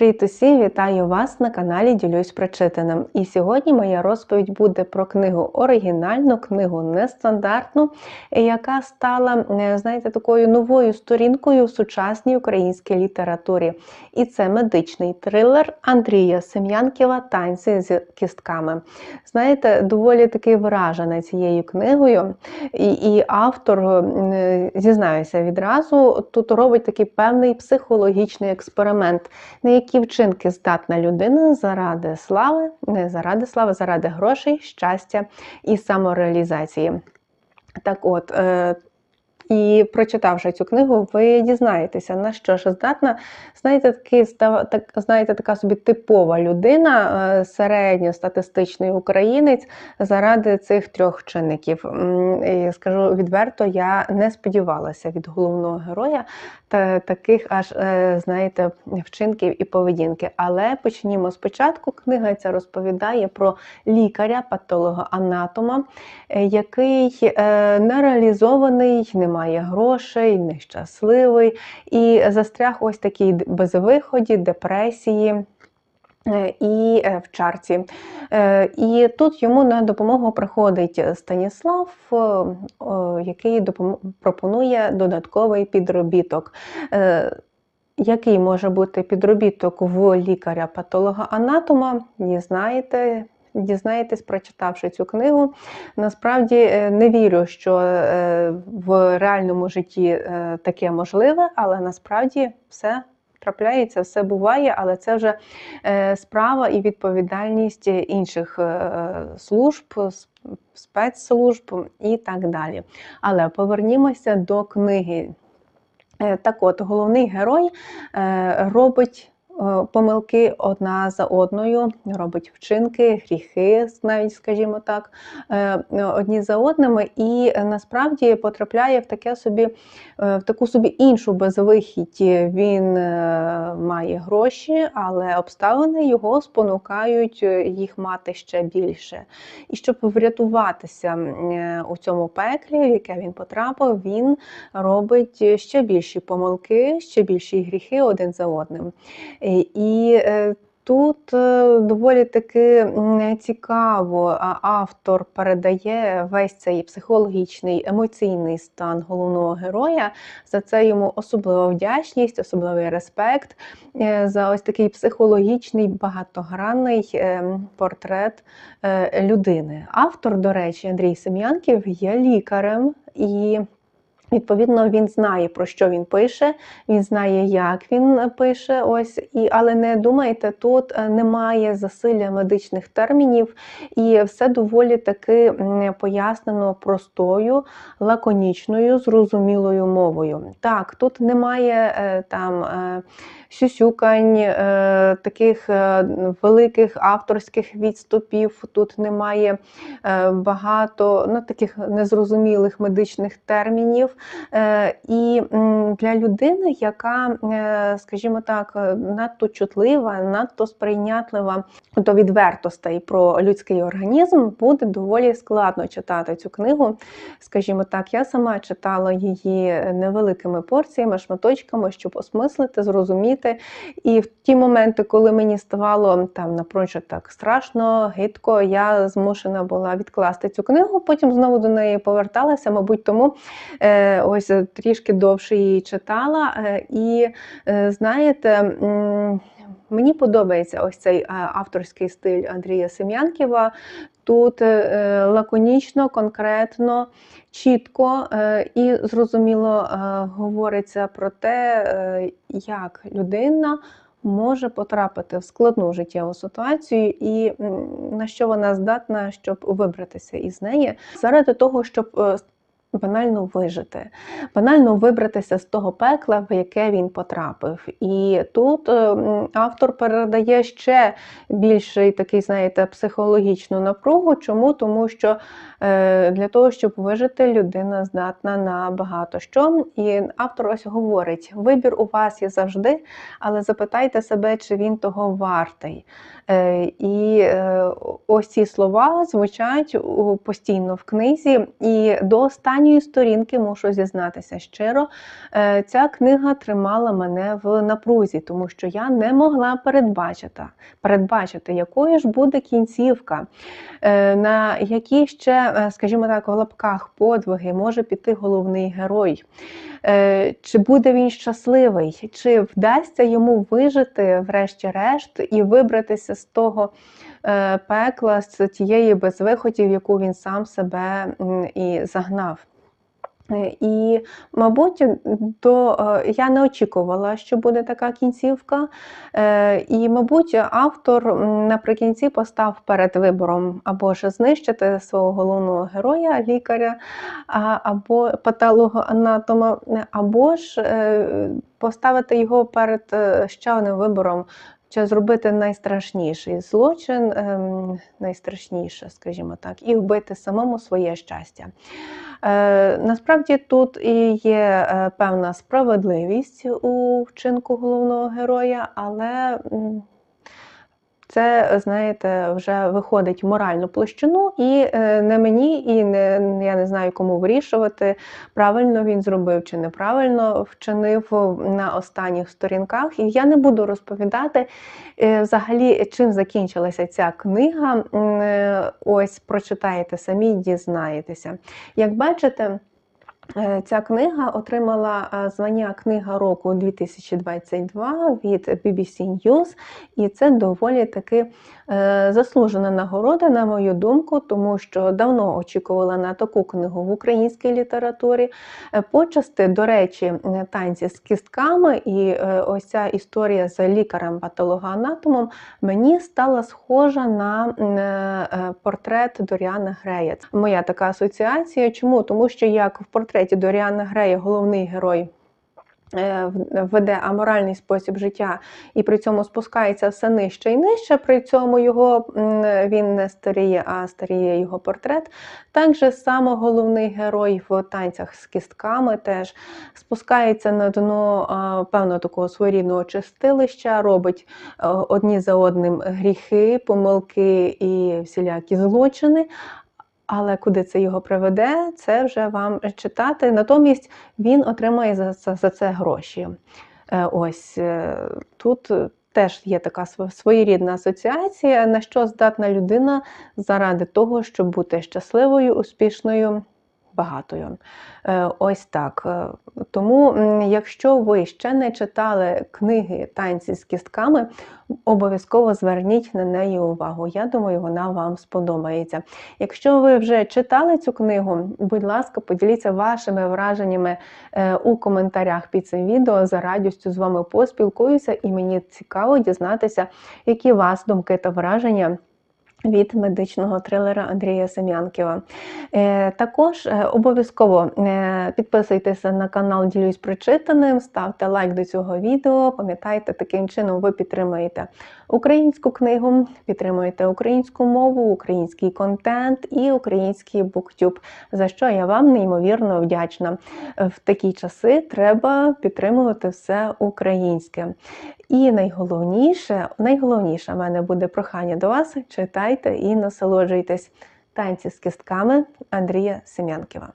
Привіт усім! Вітаю вас на каналі Ділюсь прочитаним. І сьогодні моя розповідь буде про книгу оригінальну, книгу нестандартну, яка стала, е, знаєте, такою новою сторінкою в сучасній українській літературі. І це медичний трилер Андрія Сем'янківа Танці з кістками. Знаєте, доволі таки вражена цією книгою, і, і автор, е, зізнаюся відразу, тут робить такий певний психологічний експеримент на які вчинки здатна людина заради слави, не заради слави, заради грошей, щастя і самореалізації. Так от, е, і прочитавши цю книгу, ви дізнаєтеся, на що ж здатна, знаєте, такий, так, знаєте, така собі типова людина, е, середньостатистичний українець заради цих трьох чинників. І Скажу відверто, я не сподівалася від головного героя та таких аж, е, знаєте, вчинків і поведінки. Але почнімо спочатку. Книга ця розповідає про лікаря, патолога-анатома, е, який нереалізований, немає немає грошей, нещасливий і застряг ось такій безвиході, депресії. Е, і е, в чарці. Е, і тут йому на допомогу приходить Станіслав, який пропонує додатковий підробіток. Який може бути підробіток в лікаря-патолога-анатома, не знаєте, дізнаєтесь, прочитавши цю книгу. Насправді е, не вірю, що е, в реальному житті е, таке можливе, але насправді все. Трапляється, все буває, але це вже справа і відповідальність інших служб, спецслужб і так далі. Але повернімося до книги. Так от, головний герой робить помилки одна за одною, робить вчинки, гріхи, навіть, скажімо так, е, одні за одними, і насправді потрапляє в таке собі, е, в таку собі іншу безвихідь. Він має гроші, але обставини його спонукають їх мати ще більше. І щоб врятуватися у цьому пеклі, в яке він потрапив, він робить ще більші помилки, ще більші гріхи один за одним. І е, тут е, доволі таки цікаво, автор передає весь цей психологічний, емоційний стан головного героя. За це йому особлива вдячність, особливий респект е, за ось такий психологічний, багатогранний портрет людини. Автор, до речі, Андрій Сем'янків є лікарем і. Відповідно, він знає, про що він пише, він знає, як він пише. Ось, і, Але не думайте, тут е, немає засилля медичних термінів, і все доволі таки пояснено простою, лаконічною, зрозумілою мовою. Так, тут немає е, там. Е, сюсюкань, таких великих авторських відступів. Тут немає багато ну, таких незрозумілих медичних термінів. І для людини, яка, скажімо так, надто чутлива, надто сприйнятлива до відвертостей про людський організм, буде доволі складно читати цю книгу. Скажімо так, я сама читала її невеликими порціями, шматочками, щоб осмислити, зрозуміти. І в ті моменти, коли мені ставало там напрочуд так страшно, гидко, я змушена була відкласти цю книгу, потім знову до неї поверталася, мабуть, тому е, ось трішки довше її читала. Е, і е, знаєте, Мені подобається ось цей авторський стиль Андрія Сем'янківа. Тут е, лаконічно, конкретно, чітко е, і зрозуміло е, говориться про те, як людина може потрапити в складну життєву ситуацію і на що вона здатна, щоб вибратися із неї, заради того, щоб банально вижити, банально вибратися з того пекла, в яке він потрапив. І тут е, автор передає ще більший такий, знаєте, психологічну напругу. Чому? Тому що е, для того, щоб вижити, людина здатна на багато що. І автор ось говорить: вибір у вас є завжди, але запитайте себе, чи він того вартий. Е, І е, ось ці слова звучать постійно в книзі. І до останньої сторінки мушу зізнатися щиро. е, Ця книга тримала мене в напрузі, тому що я не могла передбачити, передбачити, якою ж буде кінцівка, на які ще, скажімо так, в лапках подвиги може піти головний герой. Е, Чи буде він щасливий, чи вдасться йому вижити, врешті-решт, і вибратися з того е, пекла, з тієї безвиходів, яку він сам себе і загнав. Е, І, мабуть, до, е, я не очікувала, що буде така кінцівка. Е, І, мабуть, автор наприкінці постав перед вибором або ж знищити свого головного героя, лікаря, або патологоанатома, або ж поставити його перед ще одним вибором. Чи зробити найстрашніший злочин, ем, найстрашніше, скажімо так, і вбити самому своє щастя. Е, Насправді тут і є е, певна справедливість у вчинку головного героя, але це, знаєте, вже виходить моральну площину, і е, не мені, і не, я не знаю, кому вирішувати, правильно він зробив чи неправильно вчинив на останніх сторінках. І я не буду розповідати е, взагалі, чим закінчилася ця книга. Е, Ось прочитаєте самі, дізнаєтеся. Як бачите, Е, Ця книга отримала е, звання Книга року 2022 від BBC News, і це доволі таки е, заслужена нагорода, на мою думку, тому що давно очікувала на таку книгу в українській літературі. Е, Почасти, до речі, е, танці з кістками і е, ось ця історія з лікарем-патологоанатомом мені стала схожа на е, е, портрет Доріана Грея. Моя така асоціація. Чому? Тому що як в портреті Доріана Грея головний герой. Е, Веде аморальний спосіб життя і при цьому спускається все нижче і нижче. При цьому його він не старіє, а старіє його портрет. Так же само головний герой в танцях з кістками теж спускається на дно а, певного такого своєрідного чистилища, робить е, одні за одним гріхи, помилки і всілякі злочини. Але куди це його приведе, це вже вам читати. Натомість він отримає за це, за це гроші. Е, Ось е, тут теж є така сво- своєрідна асоціація, на що здатна людина заради того, щоб бути щасливою, успішною. Багатою. Е, Ось так. Е, Тому, якщо ви ще не читали книги танці з кістками, обов'язково зверніть на неї увагу. Я думаю, вона вам сподобається. Якщо ви вже читали цю книгу, будь ласка, поділіться вашими враженнями е, у коментарях під цим відео. За радістю з вами поспілкуюся, і мені цікаво дізнатися, які у вас думки та враження. Від медичного трилера Андрія Сем'янківа. Е, також е, обов'язково е, підписуйтеся на канал Ділюсь прочитаним, ставте лайк до цього відео. Пам'ятайте, таким чином ви підтримуєте українську книгу, підтримуєте українську мову, український контент і український буктюб, за що я вам неймовірно вдячна. В такі часи треба підтримувати все українське. І найголовніше, найголовніше в мене буде прохання до вас: читайте і насолоджуйтесь танці з кістками Андрія Сем'янківа.